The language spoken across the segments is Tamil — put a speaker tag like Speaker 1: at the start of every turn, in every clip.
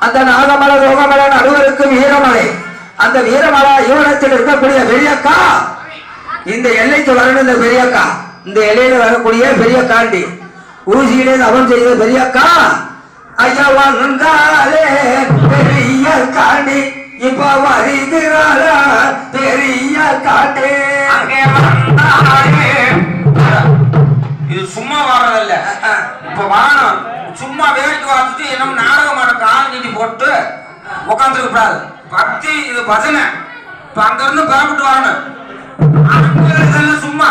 Speaker 1: அந்த நாகமலை ரோகமலை நடுவருக்கு வீரமலை. அந்த வீரமலை ஈவனத்தில் இருக்கக்கூடிய பெரியக்கா. இந்த எல்லைக்கு வரணும் இந்த பெரியக்கா. இந்த எல்லையில வரக்கூடிய பெரியக்காண்டி. ஊசியிலே தவம் செய்த பெரியக்கா. ஐயா வந்தாலே பெரிய காண்டி இப்ப வருகிறாரா பெரிய காட்டே.
Speaker 2: இது சும்மா வர்றதில்ல இப்ப வானம் சும்மா வேடிக்கை பார்த்துட்டு என்ன நாடகமான கால் நீட்டி போட்டு உட்காந்துருக்க கூடாது. பக்தி இது பஜனை. இப்ப அங்க இருந்து புறப்பட்டு வரணும். சும்மா.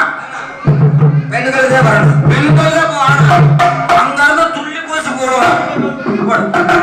Speaker 1: பெண்களுக்கே வரணும்.
Speaker 2: பெண்கள் தான் வரணும் அங்க இருந்து துள்ளி பூசி போடுவாங்க.